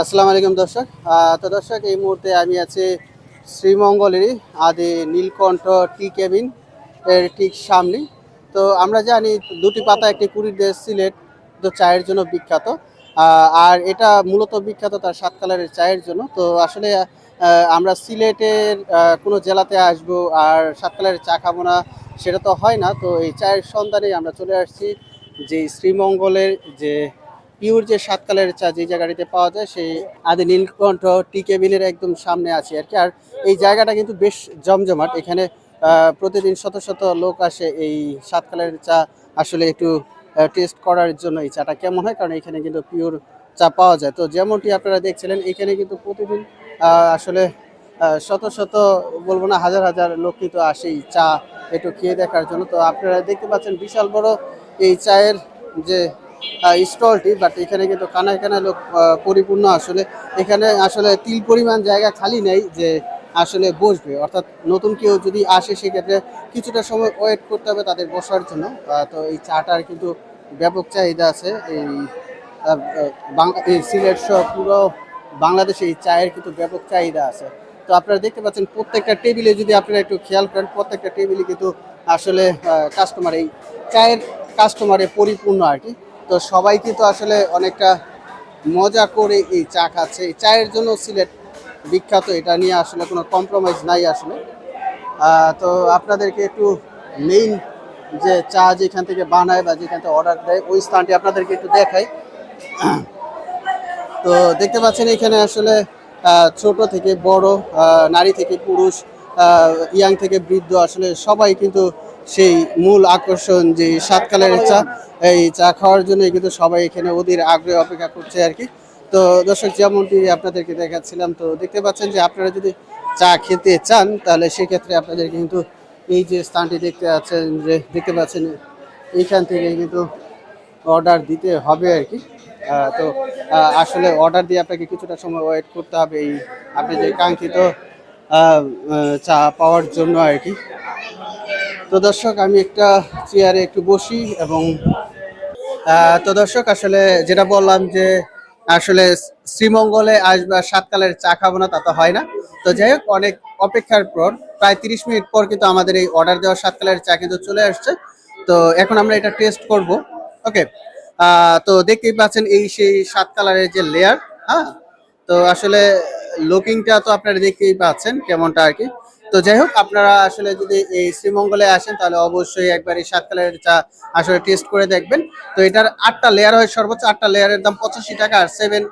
আসসালামু আলাইকুম দর্শক। তো দর্শক, এই মুহূর্তে আমি আছি শ্রীমঙ্গলেরই, আদি নীলকণ্ঠ টি কেবিন এর ঠিক সামনে। তো আমরা জানি দুটি পাতা, একটি কুড়ির দেশ সিলেট, তো চায়ের জন্য বিখ্যাত। আর এটা মূলত বিখ্যাত তার সাত কালারের চায়ের জন্য। তো আসলে আমরা সিলেটের কোনো জেলাতে আসব আর সাত কালারের চা খাব না, সেটা তো হয় না। তো এই চায়ের সন্ধানে আমরা চলে আসছি যে শ্রীমঙ্গলের যে পিওর যে সাতকালের চা যে জায়গাটিতে পাওয়া যায়, সেই আদি নীলকণ্ঠ টি কেবিনের একদম সামনে আছে আর কি। আর এই জায়গাটা কিন্তু বেশ জমজমাট। এখানে প্রতিদিন শত শত লোক আসে এই সাতকালের চা আসলে একটু টেস্ট করার জন্য এই চাটা। কেমন হয়? কারণ এখানে কিন্তু পিওর চা পাওয়া যায়। তো যেমনটি আপনারা দেখছিলেন, এখানে কিন্তু প্রতিদিন আসলে শত শত, বলব না, হাজার হাজার লোক কিন্তু আসে এই চা একটু খেয়ে দেখার জন্য। তো আপনারা দেখতে পাচ্ছেন বিশাল বড় এই চায়ের যে স্টলটি বাট এখানে কিন্তু কানায় কানায় লোক পরিপূর্ণ আসলে। এখানে আসলে তিল পরিমাণ জায়গা খালি নেই যে আসলে বসবে। অর্থাৎ নতুন কেউ যদি আসে, সেক্ষেত্রে কিছুটা সময় ওয়েট করতে হবে তাদের বসার জন্য। তো এই চাটার কিন্তু ব্যাপক চাহিদা আছে। এই এই সিলেট সহ পুরো বাংলাদেশে এই চায়ের কিন্তু ব্যাপক চাহিদা আছে। তো আপনারা দেখতে পাচ্ছেন প্রত্যেকটা টেবিলে যদি আপনারা একটু খেয়াল করেন, প্রত্যেকটা টেবিলে কিন্তু আসলে কাস্টমার এই চায়ের কাস্টমারে পরিপূর্ণ আর কি। তো সবাই কিন্তু আসলে অনেকটা মজা করে এই চা খাচ্ছে। এই চায়ের জন্য সিলেট বিখ্যাত, এটা নিয়ে আসলে কোনো কম্প্রোমাইজ নাই আসলে। তো আপনাদেরকে একটু মেইন যে চা যেখান থেকে বানায় বা যেখান থেকে অর্ডার দেয়, ওই স্থানটি আপনাদেরকে একটু দেখাই। তো দেখতে পাচ্ছেন এখানে আসলে ছোট থেকে বড় নারী থেকে পুরুষ ইয়াং থেকে বৃদ্ধ, আসলে সবাই কিন্তু সেই মূল আকর্ষণ যে সাতকালের চা, এই চা খাওয়ার জন্য কিন্তু সবাই এখানে ওদের আগ্রহে অপেক্ষা করছে আর কি। তো দর্শক, যেমনটি আপনাদেরকে দেখাচ্ছিলাম, তো দেখতে পাচ্ছেন যে আপনারা যদি চা খেতে চান, তাহলে সেক্ষেত্রে আপনাদের কিন্তু এই যে স্থানটি দেখতে পাচ্ছেন যে, দেখতে পাচ্ছেন এইখান থেকে কিন্তু অর্ডার দিতে হবে আর কি। তো আসলে অর্ডার দিয়ে আপনাকে কিছুটা সময় ওয়েট করতে হবে এই, আপনি যে কাঙ্ক্ষিত চা পাওয়ার জন্য আর কি। তো দর্শক, আমি একটা চেয়ারে একটু বসি এবং তো দর্শক, আসলে যেটা বললাম যে, আসলে শ্রীমঙ্গলে আসবে সাতকালের চা খাব না, তা তো হয় না। তো যাই হোক, অনেক অপেক্ষার পর, প্রায় তিরিশ মিনিট পর কিন্তু আমাদের এই অর্ডার দেওয়া সাতকালের চা কিন্তু চলে আসছে। তো এখন আমরা এটা টেস্ট করব। ওকে তো দেখতেই পাচ্ছেন এই সেই সাত কালারের যে লেয়ার হ্যাঁ? তো আসলে লুকিংটা তো আপনারা দেখতেই পাচ্ছেন, কেমনটা আর কি। তো যাই হোক, আপনারা আসলে যদি এই শ্রীমঙ্গলে আসেন, তাহলে অবশ্যই একবার এই সাত কালারের চা আসলে টেস্ট করে দেখবেন। তো এটার আটটা লেয়ার হয়, সর্বোচ্চ আটটা লেয়ারের দাম পঁচাশি টাকা আর সেভেন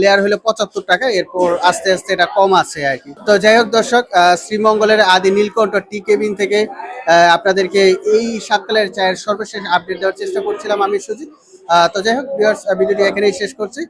লেয়ার হলে পঁচাত্তর টাকা। এরপর আস্তে আস্তে এটা কম আছে আর কি। তো যাই হোক দর্শক শ্রীমঙ্গলের আদি নীলকণ্ঠ টি কেবিন থেকে আপনাদেরকে এই সাত কালারের চায়ের সর্বশেষ আপডেট দেওয়ার চেষ্টা করছিলাম আমি, সুজিত। তো যাই হোক ভিডিওটি এখানেই শেষ করছি।